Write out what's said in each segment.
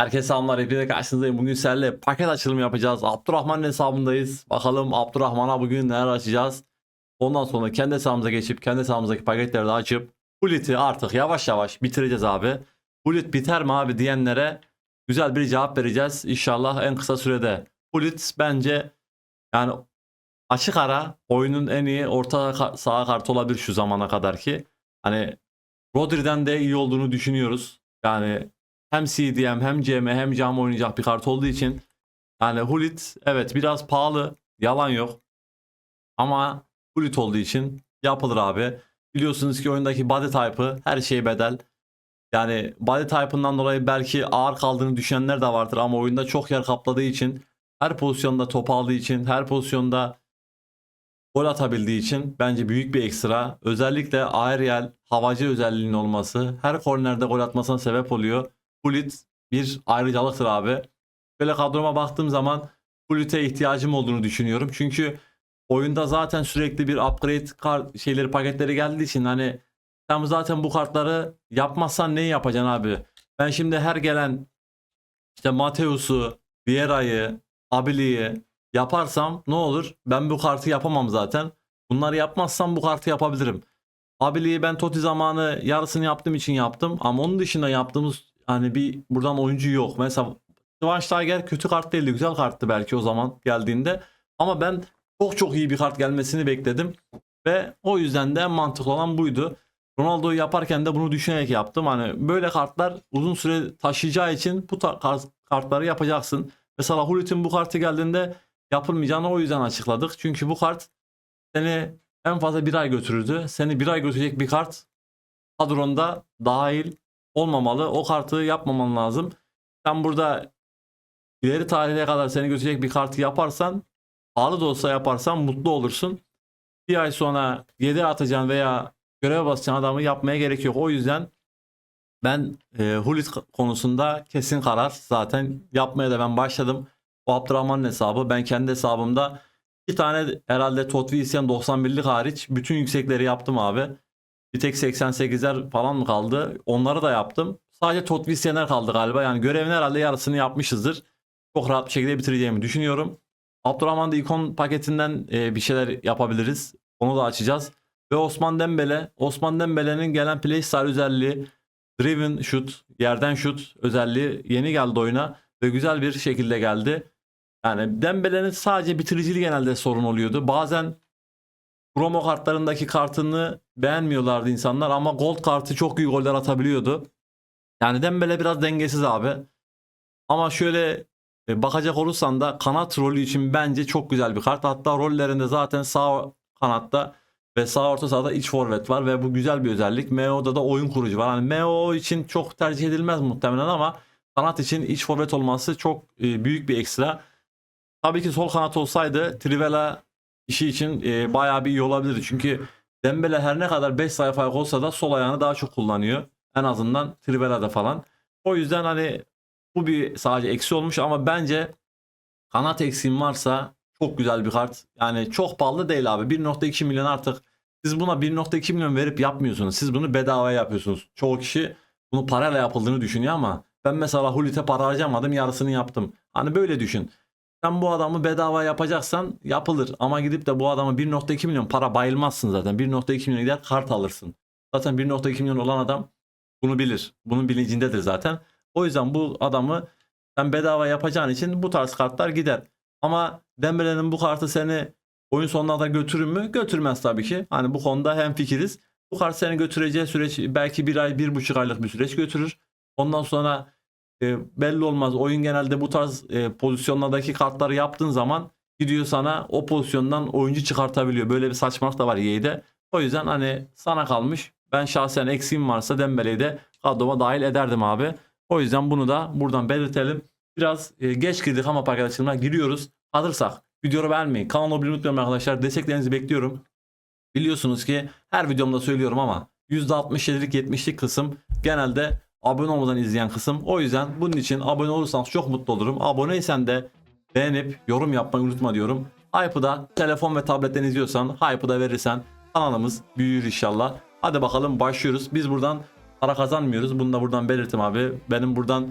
Herkese selamlar. Hepinize karşınızdayım. Bugün sizlerle paket açılımı yapacağız. Abdurrahman'ın hesabındayız. Bakalım Abdurrahman'a bugün neler açacağız. Ondan sonra kendi hesabımıza geçip kendi hesabımızdaki paketleri de açıp Bullet'i artık yavaş yavaş bitireceğiz abi. Bullet biter mi abi diyenlere güzel bir cevap vereceğiz. İnşallah en kısa sürede. Bullet bence yani açık ara oyunun en iyi orta saha kartı olabilir şu zamana kadar ki. Hani Rodri'den de iyi olduğunu düşünüyoruz. Yani hem CDM hem CM hem cam oynayacak bir kart olduğu için yani Hulit evet biraz pahalı yalan yok ama Hulit olduğu için yapılır abi. Biliyorsunuz ki oyundaki body type'ı her şey bedel. Yani body type'ından dolayı belki ağır kaldığını düşünenler de vardır ama oyunda çok yer kapladığı için her pozisyonda top aldığı için her pozisyonda gol atabildiği için bence büyük bir ekstra. Özellikle aerial havacı özelliğinin olması her kornerde gol atmasına sebep oluyor. Bullet bir ayrıcalıktır abi. Böyle kadroma baktığım zaman Bullet'e ihtiyacım olduğunu düşünüyorum. Çünkü oyunda zaten sürekli bir upgrade kart şeyleri paketleri geldiği için hani sen zaten bu kartları yapmazsan ne yapacaksın abi? Ben şimdi her gelen işte Mateus'u, Vieira'yı, Abili'yi yaparsam ne olur? Ben bu kartı yapamam zaten. Bunları yapmazsam bu kartı yapabilirim. Abili'yi ben Totti zamanı yarısını yaptığım için yaptım. Ama onun dışında yaptığımız hani bir buradan oyuncu yok. Mesela Tiger kötü kart değildi. Güzel karttı belki o zaman geldiğinde. Ama ben çok çok iyi bir kart gelmesini bekledim. Ve o yüzden de en mantıklı olan buydu. Ronaldo'yu yaparken de bunu düşünerek yaptım. Hani böyle kartlar uzun süre taşıyacağı için bu tar- kar- kartları yapacaksın. Mesela Hulit'in bu kartı geldiğinde yapılmayacağını o yüzden açıkladık. Çünkü bu kart seni en fazla bir ay götürürdü. Seni bir ay götürecek bir kart kadronda dahil olmamalı. O kartı yapmaman lazım. Sen burada ileri tarihe kadar seni götürecek bir kartı yaparsan pahalı da olsa yaparsan mutlu olursun. Bir ay sonra 7 atacağın veya görev basacağın adamı yapmaya gerek yok. O yüzden ben e, Hulit konusunda kesin karar zaten yapmaya da ben başladım. O Abdurrahman'ın hesabı. Ben kendi hesabımda bir tane herhalde Tot Wilson 91'lik hariç bütün yüksekleri yaptım abi. Bir tek 88'ler falan mı kaldı? Onları da yaptım. Sadece Tot Wilson'ler kaldı galiba. Yani görevin herhalde yarısını yapmışızdır. Çok rahat bir şekilde bitireceğimi düşünüyorum. Abdurrahman'da ikon paketinden e, bir şeyler yapabiliriz. Onu da açacağız. Ve Osman Dembele. Osman Dembele'nin gelen playstyle özelliği Driven shoot, yerden shoot özelliği yeni geldi oyuna ve güzel bir şekilde geldi. Yani Dembele'nin sadece bitiriciliği genelde sorun oluyordu. Bazen promo kartlarındaki kartını beğenmiyorlardı insanlar ama gold kartı çok iyi goller atabiliyordu. Yani Dembele biraz dengesiz abi. Ama şöyle e, bakacak olursan da kanat rolü için bence çok güzel bir kart. Hatta rollerinde zaten sağ kanatta ve sağ orta sahada iç forvet var ve bu güzel bir özellik. MO'da da oyun kurucu var. Hani MO için çok tercih edilmez muhtemelen ama kanat için iç forvet olması çok e, büyük bir ekstra. Tabii ki sol kanat olsaydı Trivela işi için e, bayağı bir iyi olabilirdi. Çünkü Dembele her ne kadar 5 sayfa olsa da sol ayağını daha çok kullanıyor. En azından Trivela'da falan. O yüzden hani bu bir sadece eksi olmuş ama bence kanat eksiğim varsa çok güzel bir kart. Yani çok pahalı değil abi. 1.2 milyon artık siz buna 1.2 milyon verip yapmıyorsunuz. Siz bunu bedavaya yapıyorsunuz. Çoğu kişi bunu parayla yapıldığını düşünüyor ama ben mesela Hulit'e para harcamadım yarısını yaptım. Hani böyle düşün. Sen bu adamı bedava yapacaksan yapılır. Ama gidip de bu adamı 1.2 milyon para bayılmazsın zaten. 1.2 milyon gider kart alırsın. Zaten 1.2 milyon olan adam bunu bilir. Bunun bilincindedir zaten. O yüzden bu adamı sen bedava yapacağın için bu tarz kartlar gider. Ama Dembele'nin bu kartı seni oyun sonuna da götürür mü? Götürmez tabii ki. Hani bu konuda hem fikiriz. Bu kart seni götüreceği süreç belki bir ay, bir buçuk aylık bir süreç götürür. Ondan sonra e, belli olmaz. Oyun genelde bu tarz e, pozisyonlardaki kartları yaptığın zaman gidiyor sana o pozisyondan oyuncu çıkartabiliyor. Böyle bir saçmalık da var EA'de. O yüzden hani sana kalmış. Ben şahsen eksiğim varsa Dembele'yi de kadroma dahil ederdim abi. O yüzden bunu da buradan belirtelim. Biraz e, geç girdik ama açılımına giriyoruz. Hazırsak videoyu beğenmeyi, kanalı abone unutmayın arkadaşlar. Desteklerinizi bekliyorum. Biliyorsunuz ki her videomda söylüyorum ama %67'lik 70'lik kısım genelde abone olmadan izleyen kısım. O yüzden bunun için abone olursanız çok mutlu olurum. Aboneysen de beğenip yorum yapmayı unutma diyorum. Hype'ı da telefon ve tabletten izliyorsan Hype'ı da verirsen kanalımız büyür inşallah. Hadi bakalım başlıyoruz. Biz buradan para kazanmıyoruz. Bunu da buradan belirttim abi. Benim buradan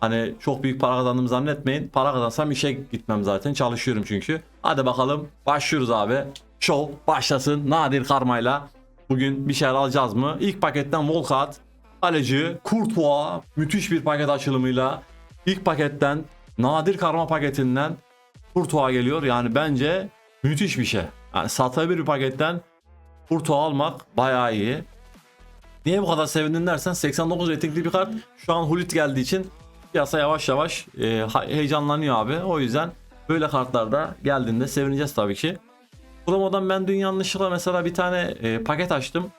Hani çok büyük para kazandığımı zannetmeyin. Para kazansam işe gitmem zaten. Çalışıyorum çünkü. Hadi bakalım başlıyoruz abi. Show başlasın. Nadir karmayla. Bugün bir şeyler alacağız mı? İlk paketten Volkat. Kaleci Courtois. Müthiş bir paket açılımıyla. İlk paketten nadir karma paketinden Courtois geliyor. Yani bence müthiş bir şey. Yani satabilir bir paketten Courtois almak bayağı iyi. Niye bu kadar sevindin dersen 89 ratingli bir kart. Şu an Hulit geldiği için piyasa yavaş yavaş e, heyecanlanıyor abi. O yüzden böyle kartlarda geldiğinde sevineceğiz tabii ki. Promodan ben dün yanlışlıkla mesela bir tane e, paket açtım.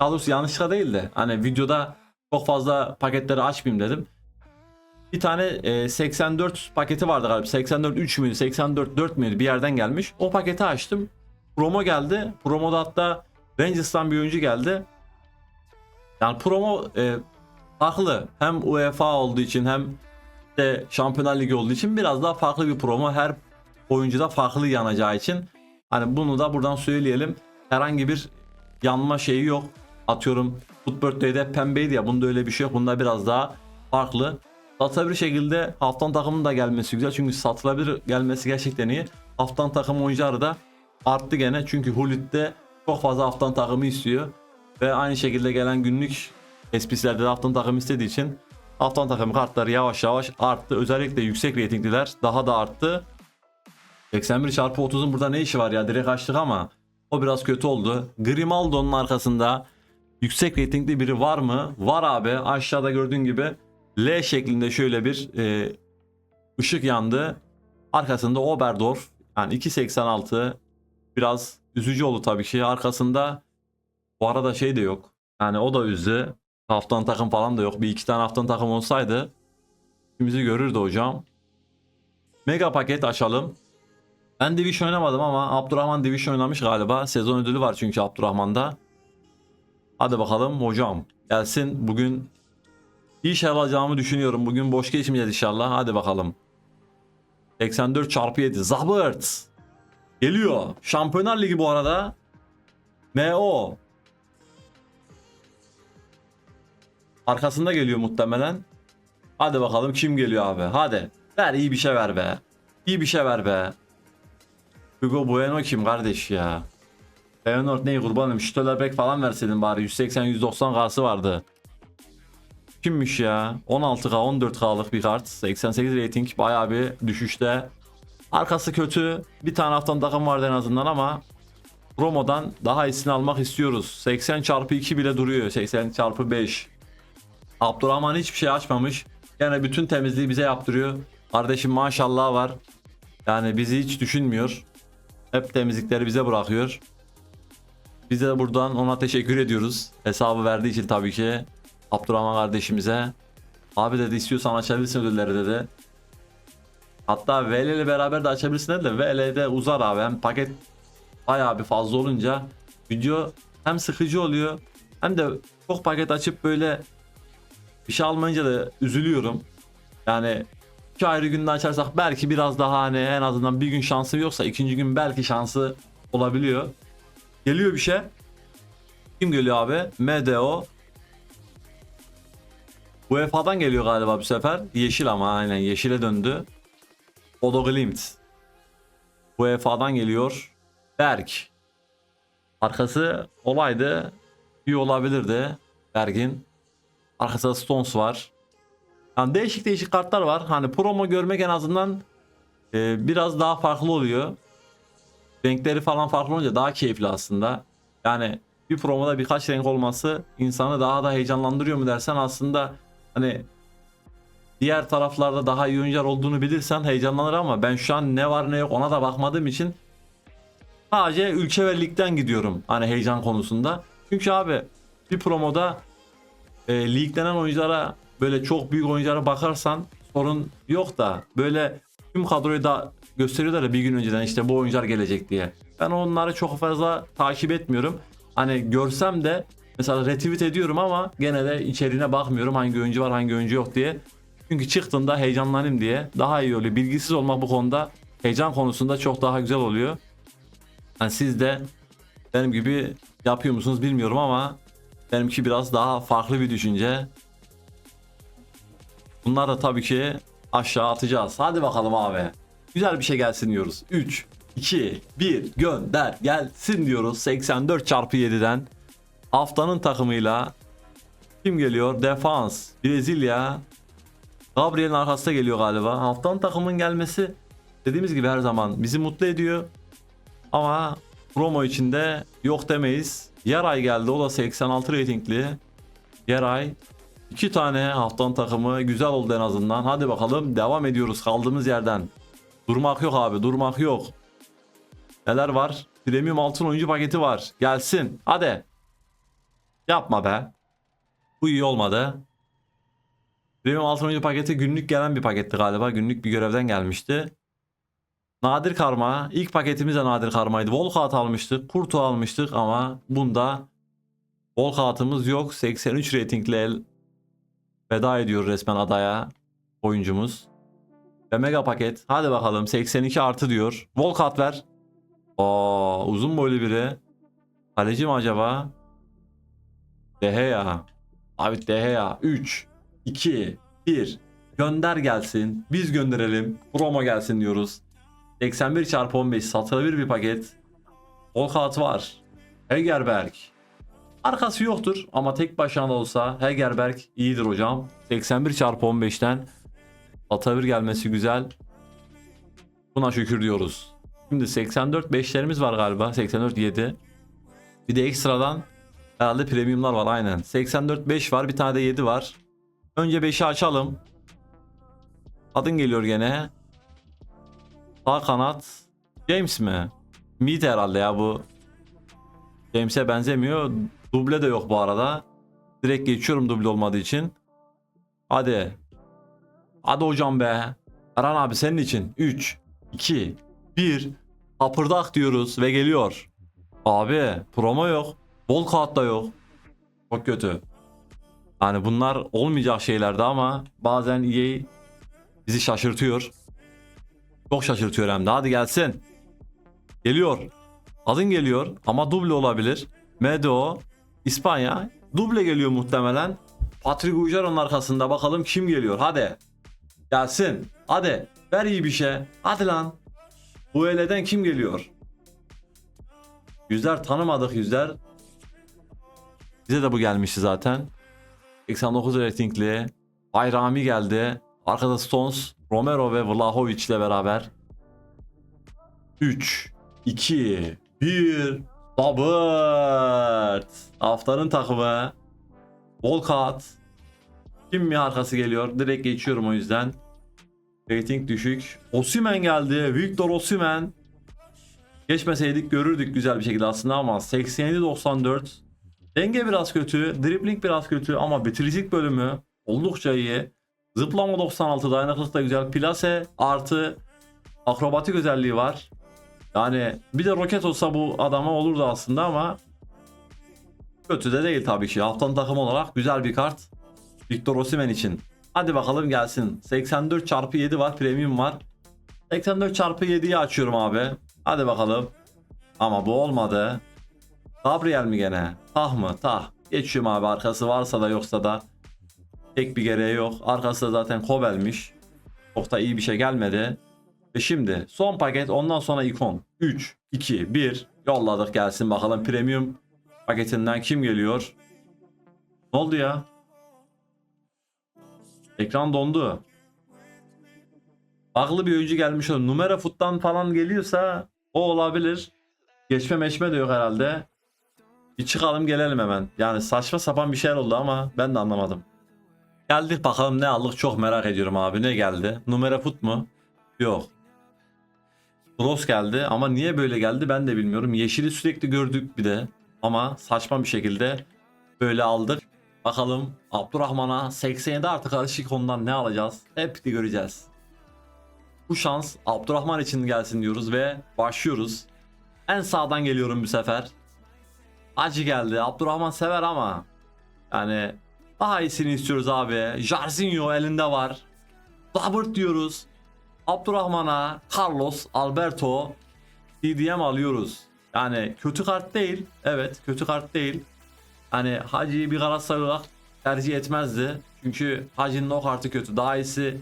Daha doğrusu yanlışlıkla değil de hani videoda çok fazla paketleri açmayayım dedim. Bir tane e, 84 paketi vardı galiba. 84 3 müydü 84 4 müydü bir yerden gelmiş. O paketi açtım. Promo geldi. Promoda hatta Rangers'tan bir oyuncu geldi. Yani promo e, farklı. Hem UEFA olduğu için hem de Şampiyonlar Ligi olduğu için biraz daha farklı bir promo. Her oyuncuda farklı yanacağı için. Hani bunu da buradan söyleyelim. Herhangi bir yanma şeyi yok. Atıyorum Footbirthday'de pembeydi ya bunda öyle bir şey yok. Bunda biraz daha farklı. Satılabilir şekilde haftan takımın da gelmesi güzel. Çünkü satılabilir gelmesi gerçekten iyi. Haftan takım oyuncuları da arttı gene. Çünkü Hulit'te çok fazla haftan takımı istiyor. Ve aynı şekilde gelen günlük SPC'lerde de haftan takım istediği için haftan takım kartları yavaş yavaş arttı. Özellikle yüksek reytingliler daha da arttı. 81 çarpı 30'un burada ne işi var ya direkt açtık ama o biraz kötü oldu. Grimaldo'nun arkasında yüksek reytingli biri var mı? Var abi. Aşağıda gördüğün gibi L şeklinde şöyle bir e, ışık yandı. Arkasında Oberdorf yani 2.86 biraz üzücü oldu tabii ki. Arkasında bu arada şey de yok. Yani o da üzdü. Haftan takım falan da yok. Bir iki tane haftan takım olsaydı ikimizi görürdü hocam. Mega paket açalım. Ben Division oynamadım ama Abdurrahman Division oynamış galiba. Sezon ödülü var çünkü Abdurrahman'da. Hadi bakalım hocam. Gelsin bugün şey alacağımı düşünüyorum. Bugün boş geçmeyeceğiz inşallah. Hadi bakalım. 84 çarpı 7. Zabırt. Geliyor. Şampiyonlar Ligi bu arada. MO. Arkasında geliyor muhtemelen. Hadi bakalım kim geliyor abi. Hadi. Ver iyi bir şey ver be. İyi bir şey ver be. Hugo Bueno kim kardeş ya? Leonard neyi kurbanım? Stollerbeck falan verseydin bari. 180-190 karşı vardı. Kimmiş ya? 16K 14K'lık bir kart. 88 rating bayağı bir düşüşte. Arkası kötü. Bir tane haftan takım vardı en azından ama Promo'dan daha iyisini almak istiyoruz. 80 çarpı 2 bile duruyor. 80 çarpı 5. Abdurrahman hiçbir şey açmamış. Yani bütün temizliği bize yaptırıyor. Kardeşim maşallah var. Yani bizi hiç düşünmüyor. Hep temizlikleri bize bırakıyor. Biz de buradan ona teşekkür ediyoruz. Hesabı verdiği için tabii ki. Abdurrahman kardeşimize. Abi dedi istiyorsan açabilirsin ödülleri dedi. Hatta VL ile beraber de açabilirsin dedi de uzar abi. Hem paket bayağı bir fazla olunca video hem sıkıcı oluyor hem de çok paket açıp böyle bir şey almayınca da üzülüyorum. Yani iki ayrı günde açarsak belki biraz daha hani en azından bir gün şansı yoksa ikinci gün belki şansı olabiliyor. Geliyor bir şey. Kim geliyor abi? MDO. UEFA'dan geliyor galiba bu sefer. Yeşil ama aynen yeşile döndü. Odo Glimt. UEFA'dan geliyor. Berk. Arkası olaydı. İyi olabilirdi. Berg'in. Arkasında Stones var. Yani değişik değişik kartlar var. Hani promo görmek en azından e, biraz daha farklı oluyor. Renkleri falan farklı olunca daha keyifli aslında. Yani bir promoda birkaç renk olması insanı daha da heyecanlandırıyor mu dersen aslında hani diğer taraflarda daha iyi oyuncular olduğunu bilirsen heyecanlanır ama ben şu an ne var ne yok ona da bakmadığım için sadece ülke ve ligden gidiyorum hani heyecan konusunda. Çünkü abi bir promoda e, liglenen oyunculara böyle çok büyük oyunculara bakarsan sorun yok da böyle tüm kadroyu da gösteriyorlar ya bir gün önceden işte bu oyuncular gelecek diye. Ben onları çok fazla takip etmiyorum. Hani görsem de mesela retweet ediyorum ama gene de içeriğine bakmıyorum hangi oyuncu var hangi oyuncu yok diye. Çünkü çıktığında heyecanlanayım diye daha iyi oluyor. Bilgisiz olmak bu konuda heyecan konusunda çok daha güzel oluyor. Yani siz de benim gibi yapıyor musunuz bilmiyorum ama benimki biraz daha farklı bir düşünce. Bunları da tabii ki aşağı atacağız. Hadi bakalım abi. Güzel bir şey gelsin diyoruz. 3, 2, 1 gönder gelsin diyoruz. 84 çarpı 7'den haftanın takımıyla kim geliyor? Defans, Brezilya. Gabriel'in arkasında geliyor galiba. Haftanın takımın gelmesi dediğimiz gibi her zaman bizi mutlu ediyor. Ama promo içinde yok demeyiz. Yaray geldi. O da 86 reytingli. Yaray. iki tane haftanın takımı güzel oldu en azından. Hadi bakalım devam ediyoruz kaldığımız yerden. Durmak yok abi durmak yok. Neler var? Premium altın oyuncu paketi var. Gelsin. Hadi. Yapma be. Bu iyi olmadı. Premium altın oyuncu paketi günlük gelen bir paketti galiba. Günlük bir görevden gelmişti. Nadir karma. İlk paketimiz de nadir karmaydı. Volkart almıştık. Kurtu almıştık ama bunda Volkart'ımız yok. 83 reytingli el veda ediyor resmen adaya oyuncumuz. Ve mega paket. Hadi bakalım 82 artı diyor. Volkart ver. Aa, uzun boylu biri. Kaleci mi acaba? Deheya. Abi Deheya. 3, 2, 1. Gönder gelsin. Biz gönderelim. Promo gelsin diyoruz. 81 çarpı 15 satılabilir bir paket. Volkart var. Hegerberg. Arkası yoktur ama tek başına da olsa Hegerberg iyidir hocam. 81 çarpı 15'ten Atavir gelmesi güzel. Buna şükür diyoruz. Şimdi 84 5'lerimiz var galiba. 84 7. Bir de ekstradan herhalde premiumlar var aynen. 84 5 var. Bir tane de 7 var. Önce 5'i açalım. Adın geliyor gene. Sağ kanat. James mi? Mid herhalde ya bu. James'e benzemiyor. Duble de yok bu arada. Direkt geçiyorum duble olmadığı için. Hadi. Hadi hocam be. Erhan abi senin için. 3, 2, 1. Apırdak diyoruz ve geliyor. Abi promo yok. Bol kağıt da yok. Çok kötü. Yani bunlar olmayacak şeylerdi ama bazen EA bizi şaşırtıyor. Çok şaşırtıyor hem de. Hadi gelsin. Geliyor. Adın geliyor ama duble olabilir. Medo, İspanya. Duble geliyor muhtemelen. Patrick Ujaron'un arkasında bakalım kim geliyor. Hadi. Gelsin. Hadi. Ver iyi bir şey. Hadi lan. Bu eleden kim geliyor? Yüzler tanımadık yüzler. Bize de bu gelmişti zaten. 89 ratingli. Bayrami geldi. Arkada Stones, Romero ve Vlahovic ile beraber. 3, 2, 1. Robert. Haftanın takımı. Volkat. Kim mi arkası geliyor? Direkt geçiyorum o yüzden. Rating düşük. Osimen geldi. Victor Osimen. Geçmeseydik görürdük güzel bir şekilde aslında ama 87-94. Denge biraz kötü. Dribbling biraz kötü ama bitiricilik bölümü oldukça iyi. Zıplama 96 dayanıklılık da güzel. Plase artı akrobatik özelliği var. Yani bir de roket olsa bu adama olurdu aslında ama kötü de değil tabii ki. Haftanın takım olarak güzel bir kart. Victor Osimhen için. Hadi bakalım gelsin. 84 çarpı 7 var. Premium var. 84 çarpı 7'yi açıyorum abi. Hadi bakalım. Ama bu olmadı. Gabriel mi gene? Tah mı? Tah. Geçiyorum abi arkası varsa da yoksa da. Tek bir gereği yok. Arkası da zaten Kobel'miş. Çok da iyi bir şey gelmedi. Ve şimdi son paket ondan sonra ikon. 3, 2, 1 yolladık gelsin bakalım premium paketinden kim geliyor? Ne oldu ya? Ekran dondu. Aklı bir oyuncu gelmiş olur. Numara futtan falan geliyorsa o olabilir. Geçme meçme de yok herhalde. Bir çıkalım gelelim hemen. Yani saçma sapan bir şeyler oldu ama ben de anlamadım. Geldik bakalım ne aldık çok merak ediyorum abi. Ne geldi? Numara fut mu? Yok. Cross geldi ama niye böyle geldi ben de bilmiyorum. Yeşili sürekli gördük bir de. Ama saçma bir şekilde böyle aldık. Bakalım Abdurrahman'a 87 artı karışık ondan ne alacağız? Hep de göreceğiz. Bu şans Abdurrahman için gelsin diyoruz ve başlıyoruz. En sağdan geliyorum bu sefer. Acı geldi. Abdurrahman sever ama yani daha iyisini istiyoruz abi. Jarzinho elinde var. Robert diyoruz. Abdurrahman'a Carlos Alberto DDM alıyoruz. Yani kötü kart değil. Evet kötü kart değil. Hani Hacı'yı bir Galatasaray olarak tercih etmezdi. Çünkü Hacı'nın o kartı kötü. Daha iyisi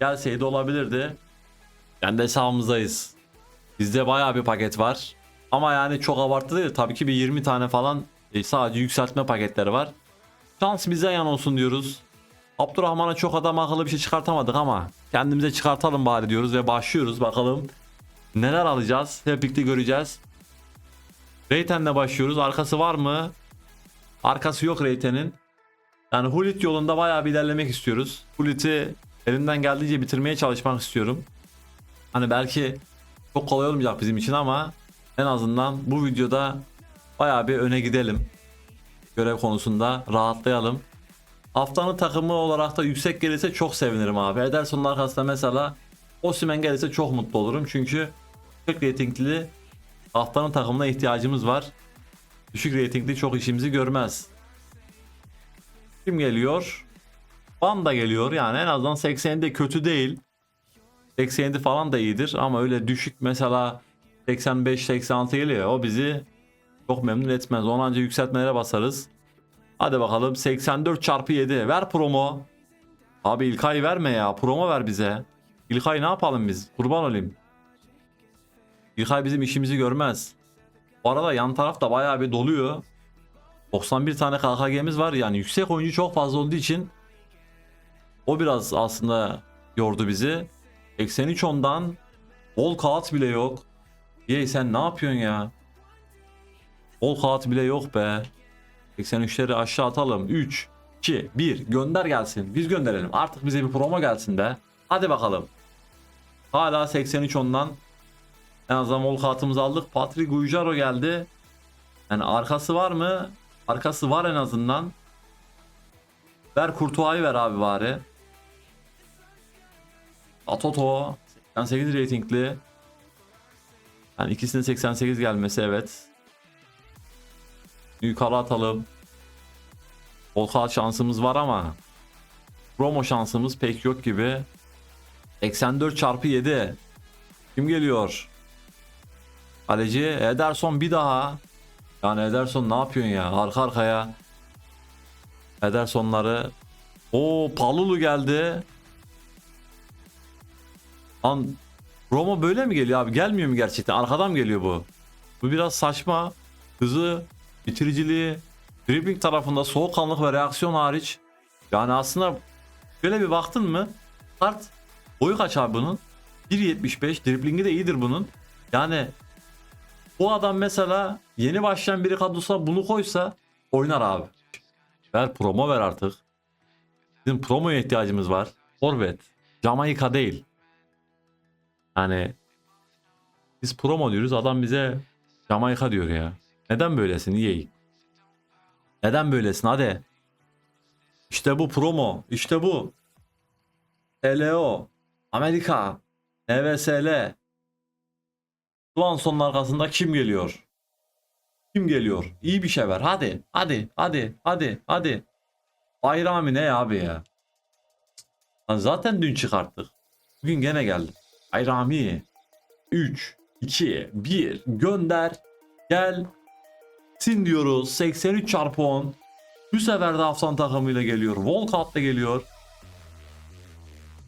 gelseydi olabilirdi. Kendi hesabımızdayız. Bizde bayağı bir paket var. Ama yani çok abartı değil. Tabii ki bir 20 tane falan e, sadece yükseltme paketleri var. Şans bize yan olsun diyoruz. Abdurrahman'a çok adam akıllı bir şey çıkartamadık ama kendimize çıkartalım bari diyoruz ve başlıyoruz. Bakalım neler alacağız. Hep birlikte göreceğiz. Reyten'le başlıyoruz. Arkası var mı? Arkası yok Reyten'in. Yani Hulit yolunda bayağı bir ilerlemek istiyoruz. Hulit'i elimden geldiğince bitirmeye çalışmak istiyorum. Hani belki çok kolay olmayacak bizim için ama en azından bu videoda bayağı bir öne gidelim. Görev konusunda rahatlayalım. Haftanın takımı olarak da yüksek gelirse çok sevinirim abi. Ederson'un arkasında mesela Osimhen gelirse çok mutlu olurum. Çünkü yüksek reytingli haftanın takımına ihtiyacımız var. Düşük reytingli çok işimizi görmez. Kim geliyor? Van da geliyor yani en azından 80'de kötü değil. 87 falan da iyidir ama öyle düşük mesela 85-86 geliyor o bizi çok memnun etmez. Onu anca yükseltmelere basarız. Hadi bakalım 84 çarpı 7 ver promo. Abi İlkay verme ya promo ver bize. İlkay ne yapalım biz kurban olayım. İlkay bizim işimizi görmez. Arada yan taraf da bayağı bir doluyor. 91 tane KKG'miz var yani yüksek oyuncu çok fazla olduğu için o biraz aslında yordu bizi. 83 ondan Vol kağıt bile yok. Yey sen ne yapıyorsun ya? Vol kağıt bile yok be. 83'leri aşağı atalım. 3, 2, 1 gönder gelsin. Biz gönderelim. Artık bize bir promo gelsin be. Hadi bakalım. Hala 83 ondan. En azından vol kağıtımızı aldık. Patrick Guijaro geldi. Yani arkası var mı? Arkası var en azından. Ver Kurtuğa'yı ver abi bari. Atoto 88 reytingli. Yani ikisinin 88 gelmesi evet. Yukarı atalım. Volkan şansımız var ama promo şansımız pek yok gibi. 84 çarpı 7. Kim geliyor? Kaleci Ederson bir daha. Yani Ederson ne yapıyorsun ya? Arka arkaya. Edersonları. O Palulu geldi. Lan Roma böyle mi geliyor abi? Gelmiyor mu gerçekten? Arkadan mı geliyor bu? Bu biraz saçma. Hızı, bitiriciliği, dribbling tarafında soğukkanlık ve reaksiyon hariç. Yani aslında şöyle bir baktın mı? Kart boyu kaç abi bunun? 1.75 driblingi de iyidir bunun. Yani bu adam mesela yeni başlayan biri kadrosuna bunu koysa oynar abi. Ver promo ver artık. Bizim promoya ihtiyacımız var. Forvet. Jamaika değil. Yani biz promo diyoruz adam bize Jamaika diyor ya. Neden böylesin iyi? Neden böylesin hadi. İşte bu promo. İşte bu. LO. Amerika. NVSL. Swanson'un arkasında kim geliyor? Kim geliyor? İyi bir şey ver. Hadi. Hadi. Hadi. Hadi. Hadi. Bayrami ne abi ya? Lan zaten dün çıkarttık. Bugün gene geldi. Bayrami. 3, 2, 1 gönder. Gel. Sin diyoruz. 83 çarpı 10. Bu sefer de Afsan takımıyla geliyor. Volkat da geliyor.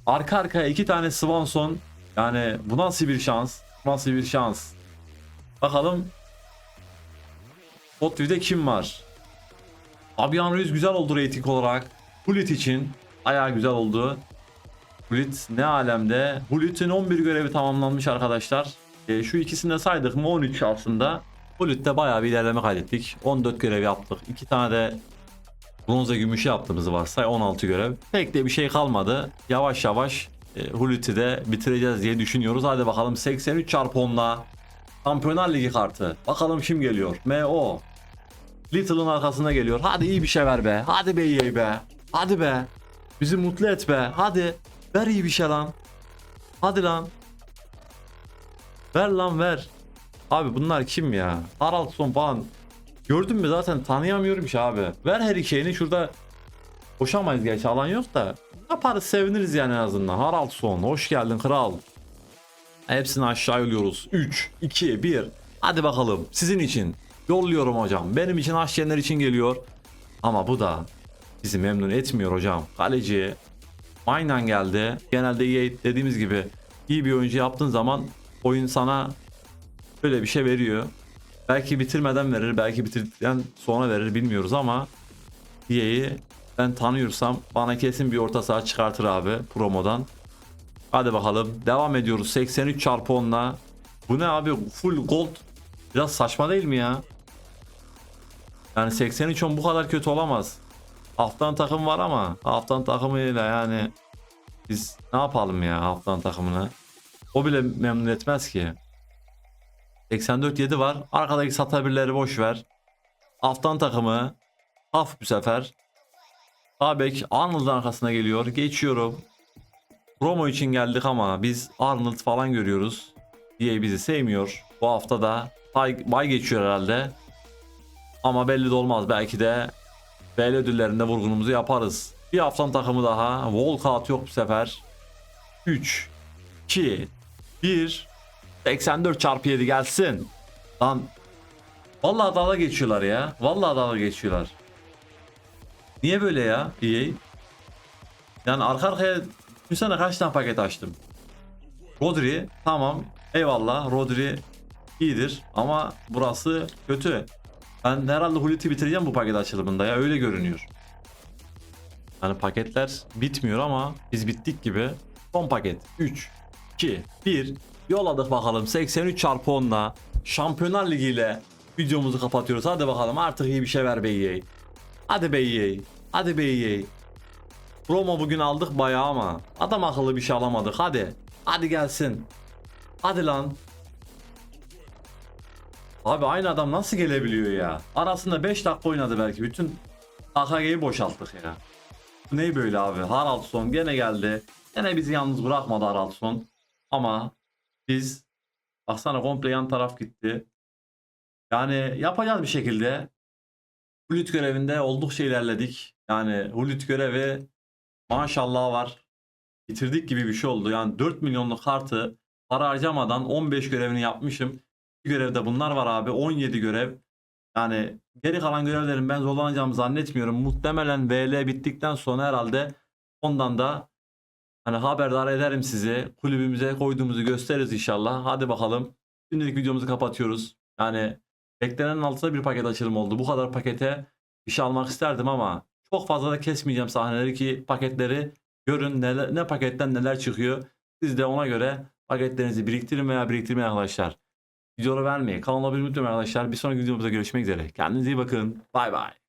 Arka arkaya iki tane Swanson. Yani bu nasıl bir şans? Nasıl bir şans? Bakalım. Hot kim var? Fabian Ruiz güzel oldu rating olarak. Hulit için. Ayağı güzel oldu. Hulit ne alemde. Hulit'in 11 görevi tamamlanmış arkadaşlar. E, şu ikisini de saydık mı 13 aslında. Hulit'te bayağı bir ilerleme kaydettik. 14 görev yaptık. 2 tane de bronza gümüşü yaptığımızı varsay 16 görev. Pek de bir şey kalmadı. Yavaş yavaş Hulit'i de bitireceğiz diye düşünüyoruz. Hadi bakalım 83 çarpı 10'la Şampiyonlar Ligi kartı. Bakalım kim geliyor? MO. Little'ın arkasına geliyor. Hadi iyi bir şey ver be. Hadi be EA be. Hadi be. Bizi mutlu et be. Hadi. Ver iyi bir şey lan. Hadi lan. Ver lan ver. Abi bunlar kim ya? Haraldson falan. Gördün mü zaten tanıyamıyorum ki abi. Ver her ikeyini şurada koşamayız gerçi alan yok da. Yaparız seviniriz yani en azından. Haraldson hoş geldin kral. Hepsini aşağı yolluyoruz. 3, 2, 1. Hadi bakalım sizin için. Yolluyorum hocam. Benim için Aşyenler için geliyor. Ama bu da bizi memnun etmiyor hocam. Kaleci aynen geldi. Genelde EA dediğimiz gibi iyi bir oyuncu yaptığın zaman oyun sana böyle bir şey veriyor. Belki bitirmeden verir, belki bitirdikten sonra verir bilmiyoruz ama EA'yi ben tanıyorsam bana kesin bir orta saha çıkartır abi promodan. Hadi bakalım devam ediyoruz 83 çarpı 10'la. Bu ne abi full gold biraz saçma değil mi ya? Yani 83 10 bu kadar kötü olamaz. Haftan takım var ama haftan takımıyla yani biz ne yapalım ya haftan takımını? O bile memnun etmez ki. 84 7 var. Arkadaki satabirleri boş ver. Haftan takımı haf bu sefer. Abek Arnold'un arkasına geliyor. Geçiyorum. Promo için geldik ama biz Arnold falan görüyoruz. diye bizi sevmiyor. Bu hafta da bay, bay geçiyor herhalde. Ama belli de olmaz. Belki de BL ödüllerinde vurgunumuzu yaparız. Bir haftan takımı daha. Walkout yok bu sefer. 3 2 1 84 çarpı 7 gelsin. Lan Vallahi dalga geçiyorlar ya. Vallahi dalga geçiyorlar. Niye böyle ya EA? Yani arka arkaya düşünsene kaç tane paket açtım. Rodri tamam eyvallah Rodri iyidir ama burası kötü. Ben herhalde Hulit'i bitireceğim bu paket açılımında ya öyle görünüyor. Yani paketler bitmiyor ama biz bittik gibi. Son paket 3, 2, 1 yolladık bakalım 83 çarpı 10'la Şampiyonlar Ligi ile videomuzu kapatıyoruz. Hadi bakalım artık iyi bir şey ver be EA. Hadi be EA. Hadi be EA. Promo bugün aldık bayağı ama adam akıllı bir şey alamadık. Hadi. Hadi gelsin. Hadi lan. Abi aynı adam nasıl gelebiliyor ya? Arasında 5 dakika oynadı belki. Bütün AKG'yi boşalttık ya. Bu ne böyle abi? Haraldson gene geldi. Gene bizi yalnız bırakmadı Haraldson. Ama biz baksana komple yan taraf gitti. Yani yapacağız bir şekilde. Hulit görevinde oldukça ilerledik. Yani Hulit görevi maşallah var. Bitirdik gibi bir şey oldu. Yani 4 milyonluk kartı para harcamadan 15 görevini yapmışım. Bir görevde bunlar var abi. 17 görev. Yani geri kalan görevlerin ben zorlanacağımı zannetmiyorum. Muhtemelen VL bittikten sonra herhalde ondan da hani haberdar ederim sizi. Kulübümüze koyduğumuzu gösteririz inşallah. Hadi bakalım. Şimdilik videomuzu kapatıyoruz. Yani beklenenin altında bir paket açılım oldu. Bu kadar pakete bir şey almak isterdim ama çok fazla da kesmeyeceğim sahneleri ki paketleri görün neler, ne paketten neler çıkıyor. Siz de ona göre paketlerinizi biriktirin veya biriktirmeyin arkadaşlar. Videoları vermeyi, kanala abone olmayı unutmayın arkadaşlar. Bir sonraki videomuzda görüşmek üzere. Kendinize iyi bakın. Bay bay.